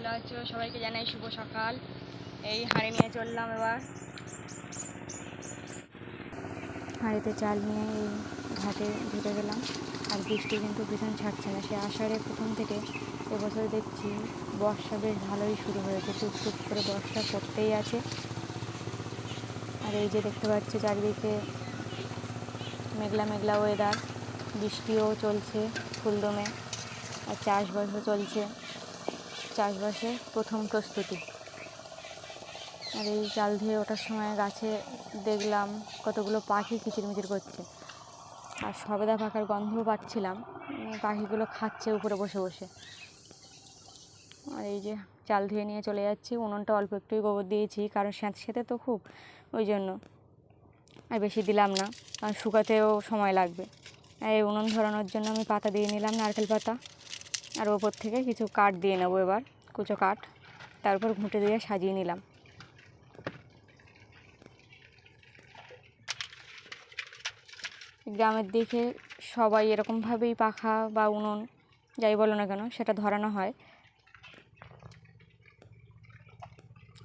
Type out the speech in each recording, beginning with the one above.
ভালো আছো? সবাইকে জানাই শুভ সকাল। এই হাঁড়ি নিয়ে চললাম এবার। হাঁড়িতে চাল নিয়ে এই ঘাটে ঢুকে গেলাম। আর বৃষ্টি কিন্তু ভীষণ ছাড়ছে না। সে আষাঢ়ে প্রথম থেকে এবছর দেখছি বর্ষা বেশ ভালোই শুরু হয়েছে। টুক টুক করে বর্ষা পড়তেই আছে। আর এই যে দেখতে পাচ্ছ চারিদিকে মেঘলা মেঘলা ওয়েদার বৃষ্টিও চলছে ফুলদমে। আর চাষবাসও চলছে। চাষবাসের প্রথম প্রস্তুতি। আর এই জাল ধুয়ে ওঠার সময় গাছে দেখলাম কতগুলো পাখি কিচিরমিচির করছে। আর সবেদা পাখার গন্ধও পাচ্ছিলাম। পাখিগুলো খাচ্ছে উপরে বসে বসে। আর এই যে চাল ধুয়ে নিয়ে চলে যাচ্ছি। উনুনটা অল্প একটুই গোবর দিয়েছি, কারণ স্যাঁত সেতে তো খুব, ওই জন্য। আর বেশি দিলাম না, কারণ শুকাতেও সময় লাগবে। এই উনুন ধরানোর জন্য আমি পাতা দিয়ে নিলাম নারকেল পাতা। আর ওপর থেকে কিছু কাঠ দিয়ে নেব এবার। কুচো কাঠ, তারপর ঘুঁটে দিয়ে সাজিয়ে নিলাম। গ্রামের দিকে সবাই এরকমভাবেই পাখা বা উনুন, যাই বলো না কেন, সেটা ধরানো হয়।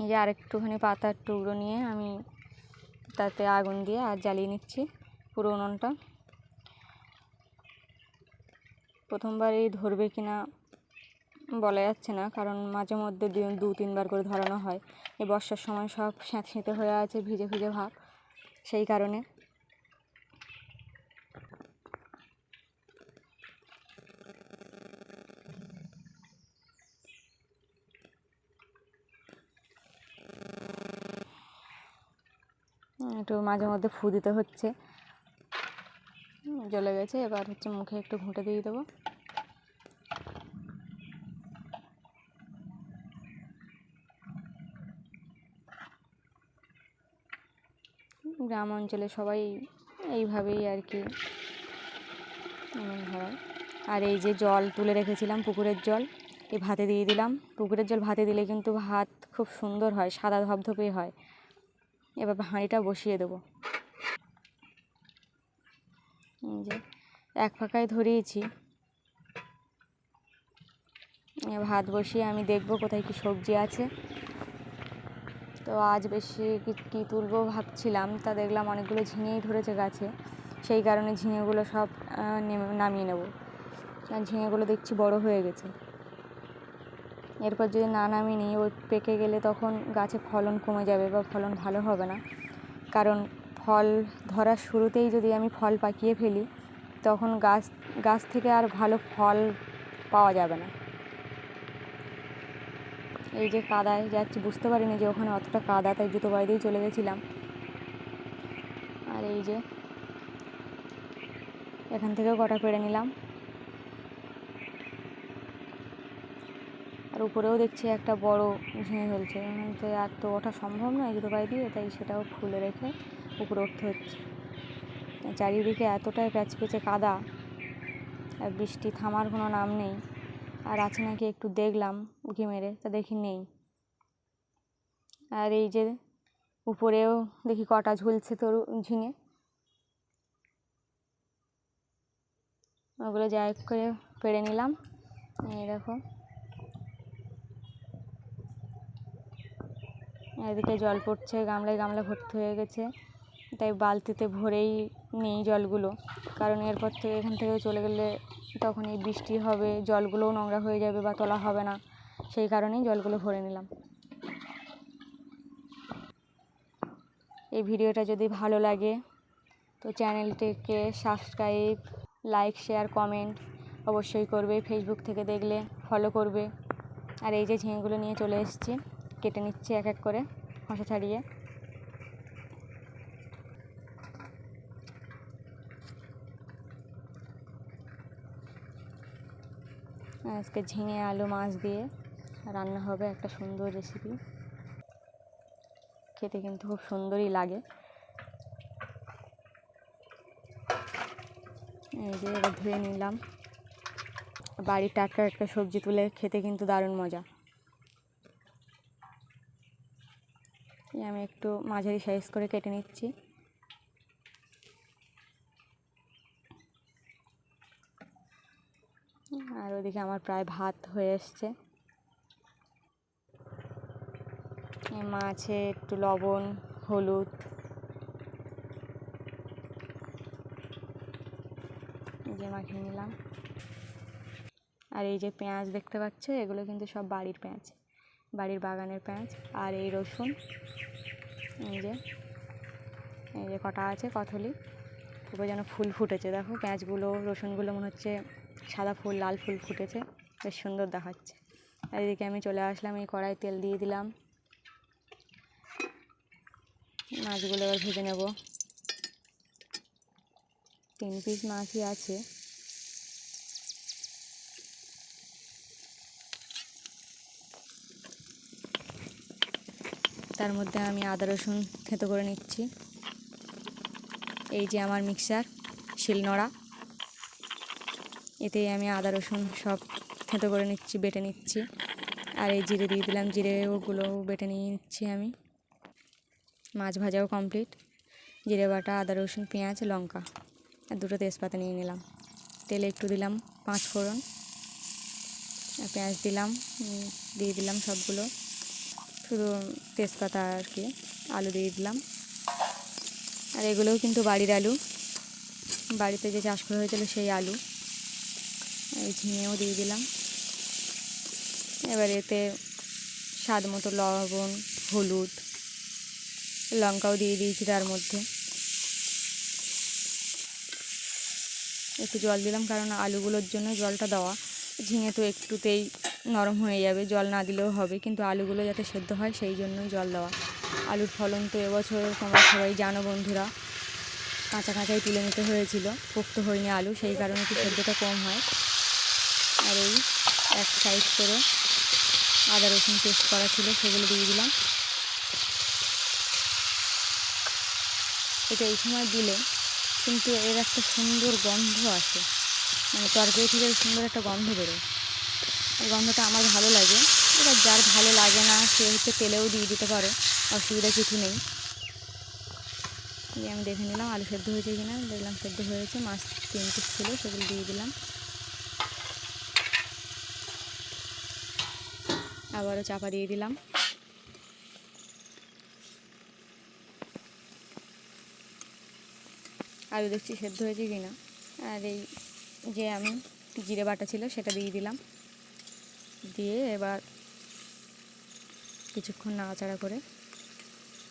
এই যে আরেকটুখানি পাতার টুকরো নিয়ে আমি তাতে আগুন দিয়ে আর জ্বালিয়ে নিচ্ছি পুরো উনুনটা। প্রথমবার এই ধরবে কি না বলা যাচ্ছে না, কারণ মাঝে মধ্যে দু- তিনবার করে ধরানো হয়। এই বর্ষার সময় সব স্যাঁতস্যাঁতে হয়ে আছে ভিজে ভিজে ভাব, সেই কারণে। একটু মাঝে মধ্যে ফু দিতে হচ্ছে। জ্বলে গেছে, এবার হচ্ছে মুখে একটু ঘুঁটে দিয়ে দেবো। গ্রাম অঞ্চলে সবাই এইভাবেই আর কি ধরায় আর এই যে জল তুলে রেখেছিলাম, পুকুরের জল, এই ভাতে দিয়ে দিলাম। পুকুরের জল ভাতে দিলে কিন্তু ভাত খুব সুন্দর হয়, সাদা ধপধপে হয়। এবার হাঁড়িটা বসিয়ে দেবো। যে এক ফাঁকায় ধরিয়েছি। ভাত বসিয়ে আমি দেখব কোথায় কি সবজি আছে। তো আজ বেশি কি তুলবো ভাবছিলাম। তা দেখলাম অনেকগুলো ঝিঙেই ধরেছে গাছে। সেই কারণে ঝিঙেগুলো সব নেমে- নামিয়ে নেব। আর ঝিঙেগুলো দেখছি বড় হয়ে গেছে। এরপর যদি না নামিয়ে নিই ওই পেকে গেলে তখন গাছে ফলন কমে যাবে বা ফলন ভালো হবে না। কারণ ফল ধরার শুরুতেই যদি আমি ফল পাকিয়ে ফেলি, তখন গাছ গাছ থেকে আর ভালো ফল পাওয়া যাবে না। এই যে কাদায় যাচ্ছি, বুঝতে পারিনি যে ওখানে অতটা কাদা, তাই জুতো পায়ে দিয়ে চলে গেছিলাম। আর এই যে এখান থেকেও কটা পেড়ে নিলাম। আর উপরেও দেখছি একটা বড় ঝিঙে চলছে এখান থেকে আর তো ওঠা সম্ভব নয় জুতো পায়ে দিয়ে, তাই সেটাও খুলে রেখে উপরে উঠতে হচ্ছে। চারিদিকে এতটাই প্যাচপেচে কাদা, আর বৃষ্টি থামার কোনো নাম নেই। আর আছে নাকি একটু দেখলাম। উঁকি মেরে, তা দেখি নেই। আর এই যে উপরেও দেখি কটা ঝুলছে তরু, ঝিঙে। ওগুলো যাই করে পেড়ে নিলাম। এই দেখো। এদিকে জল পড়ছে, গামলায় গামলা ভর্তি হয়ে গেছে। তাই বালতিতে ভরেই নেই জলগুলো। কারণ এরপর থেকে এখান থেকে চলে গেলে তখন এই বৃষ্টি হবে, জলগুলোও নোংরা হয়ে যাবে বা তোলা হবে না। সেই কারণেই জলগুলো ভরে নিলাম। এই ভিডিওটা যদি ভালো লাগে, তো চ্যানেলটিকে সাবস্ক্রাইব, লাইক, শেয়ার, কমেন্ট অবশ্যই করবে। ফেসবুক থেকে দেখলে ফলো করবে। আর এই যে ঝিঙেগুলো নিয়ে চলে এসেছি, কেটে নিচ্ছি এক এক করে খসা ছাড়িয়ে। আজকে ঝিঙে, আলু, মাছ দিয়ে রান্না হবে একটা সুন্দর রেসিপি খেতে কিন্তু খুব সুন্দরই লাগে। এই যে এবার ধুয়ে নিলাম। বাড়ির টাটকা টাটকা সবজি তুলে খেতে কিন্তু দারুণ মজা। আমি একটু মাঝারি সাইজ করে কেটে নিচ্ছি। আর ওদিকে আমার প্রায় ভাত হয়ে এসছে এই মাছে একটু লবণ, হলুদ। যে মাখিয়ে নিলাম। আর এই যে পেঁয়াজ দেখতে পাচ্ছ, এগুলো কিন্তু সব বাড়ির পেঁয়াজ, বাড়ির বাগানের পেঁয়াজ। আর এই রসুন, এই যে এই যে কটা আছে, কথলি। পুরো যেন ফুল ফুটেছে, দেখো পেঁয়াজগুলো, রসুনগুলো মনে হচ্ছে সাদা ফুল, লাল ফুল ফুটেছে। বেশ সুন্দর দেখাচ্ছে। আর এদিকে আমি চলে আসলাম, এই কড়াই তেল দিয়ে দিলাম। মাছগুলো এবার ভেজে নেব। তিন পিস মাছই আছে। তার মধ্যে আমি আদা, রসুন থেতো করে নিচ্ছি। এই যে আমার মিক্সার, শিলনোড়া। এতেই আমি আদা, রসুন সব থেতো করে নিচ্ছি, বেটে নিচ্ছি। আর এই জিরে দিয়ে দিলাম, জিরে ওগুলো বেটে নিয়ে নিচ্ছি আমি। মাছ ভাজাও কমপ্লিট জিরে বাটা, আদা, রসুন, পেঁয়াজ, লঙ্কা, আর দুটো তেজপাতা নিয়ে নিলাম। তেলে একটু দিলাম পাঁচ ফোড়ন, আর পেঁয়াজ দিলাম দিয়ে দিলাম সবগুলো। শুধু তেজপাতা আর কি, আলু দিয়ে দিলাম। আর এগুলোও কিন্তু বাড়ির আলু। বাড়িতে যে চাষ করা হয়েছিল সেই আলু। এই ঝিঙেও দিয়ে দিলাম। এবার এতে স্বাদ মতো লবণ, হলুদ লঙ্কাও দিয়ে দিয়েছি তার মধ্যে। একটু জল দিলাম কারণ আলুগুলোর জন্য জলটা দেওয়া। ঝিঙে তো একটুতেই নরম হয়ে যাবে, জল না দিলেও হবে। কিন্তু আলুগুলো যাতে সেদ্ধ হয় সেই জন্যই জল দেওয়া। আলুর ফলন তো এবছর তোমরা সবাই জানো বন্ধুরা, কাঁচা কাঁচাই তুলে নিতে হয়েছিল। পোক্ত হয়নি আলু, সেই কারণে একটু সেদ্ধটা কম হয়। আর এই এক সাইড করে আদা রসুন পেস্ট করা ছিল, সেগুলো দিয়ে দিলাম। এটা এই সময় দিলে কিন্তু এর একটা সুন্দর গন্ধ আসে। মানে তরকারি থেকে সুন্দর একটা গন্ধ বেরোয়। এই গন্ধটা আমার ভালো লাগে। এবার যার ভালো লাগে না, সে হচ্ছে তেলেও দিয়ে দিতে পারে, অসুবিধা কিছু নেই। আমি দেখে নিলাম আলু সেদ্ধ হয়েছে কিনা। দেখলাম সেদ্ধ হয়েছে, মাছ তিন পিস ছিল, সেগুলো দিয়ে দিলাম। আবারও চাপা দিয়ে দিলাম। আলু দেখছি সেদ্ধ হয়েছে কি না। আর এই যে আমি জিরে বাটা ছিল সেটা দিয়ে দিলাম। দিয়ে এবার কিছুক্ষণ নাড়াচাড়া করে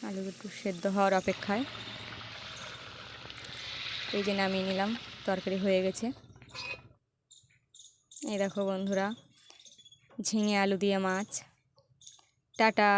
আলু একটু সেদ্ধ হওয়ার অপেক্ষায় এই যে নামিয়ে নিলাম, তরকারি হয়ে গেছে। এই দেখো বন্ধুরা, ঝিঙে আলু দিয়ে মাছ। টাটা!